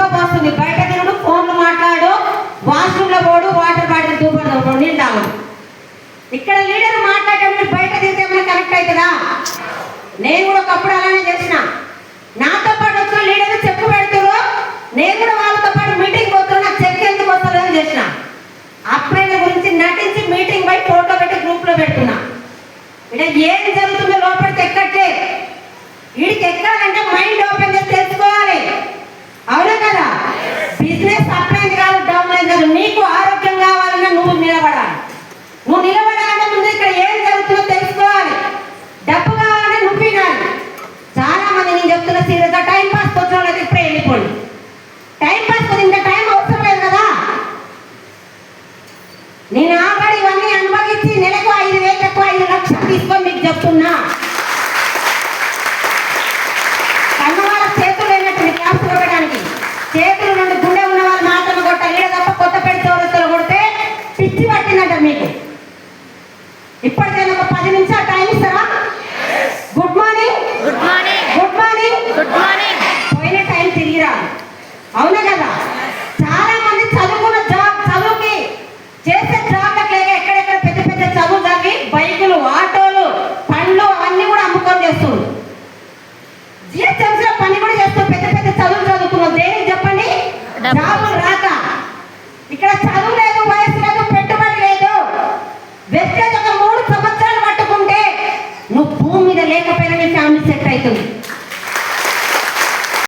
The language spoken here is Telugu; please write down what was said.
ఉడకపోస్తుంది బయట తినడు ఫోన్లు మాట్లాడు వాష్రూమ్లో పోడు వాటర్ బాటిల్ దూపడు నీళ్ళు ఇక్కడ లీడర్ మాట్లాడేటప్పుడు బయట తిరిగితే ఏమైనా కనెక్ట్ అవుతుందా? నేను కూడా ఒకప్పుడు అలానే చేసిన. నాతో పాటు వచ్చిన లీడర్ చెప్పు పెడుతురు నేను కూడా వాళ్ళతో పాటు మీటింగ్ పోతున్నా నాకు చెక్ ఎందుకు వస్తుందని చేసిన. అప్పుడైన గురించి నటించి మీటింగ్ పై ఫోటో పెట్టి గ్రూప్లో పెడుతున్నా. ఇక్కడ ఏం జరుగుతుందో లోపలికి ఎక్కట్లే నువ్వు నిలబడాలంటే ముందు ఇక్కడ ఏం జరుగుతుందో తెలుసుకోవాలి. డబ్బు కావాలంటే నువ్వు వినాలి. చాలా మంది నేను చెప్తున్న సీరియస్ టైం పాస్ కోసం ఇప్పుడే వెళ్ళిపోండి. టైం పాస్ కోసం ఇంత టైం అవసరం లేదు కదా. నేను ఆల్రెడీ ఇవన్నీ అనుభవించి నెలకు ఐదు వేలు ఎక్కువ ఐదు లక్షలు తీసుకొని మీకు చెప్తున్నా. కన్నవాళ్ళ చేతులు ఉన్నట్టు క్లాస్ చూడడానికి. చేతులు నుండి గుండె ఉన్న వాళ్ళు మాత్రం కొట్టాలి. తప్ప కొత్త పెట్టి కొడితే పిచ్చి పట్టినట్ట మీకు. అవును కదా? చాలా మంది చదువుకున్న జాబ్ చదువుకి చేసే జాబ్ లేక ఎక్కడెక్కడ పెద్ద పెద్ద చదువు దాకి బైకులు ఆటోలు పండ్లు అవన్నీ కూడా అమ్ముకొని చేస్తుంది జిహెచ్ఎంసీ పని కూడా చేస్తూ పెద్ద పెద్ద చదువులు చదువుకున్నాం దేనికి చెప్పండి? జాబులు రాక. ఇక్కడ చదువు లేదు వయసు లేదు పెట్టుబడి లేదు. వెస్ట్ ఒక మూడు సంవత్సరాలు పట్టుకుంటే నువ్వు భూమి మీద లేకపోయినా ఫ్యామిలీ సెట్ అవుతుంది.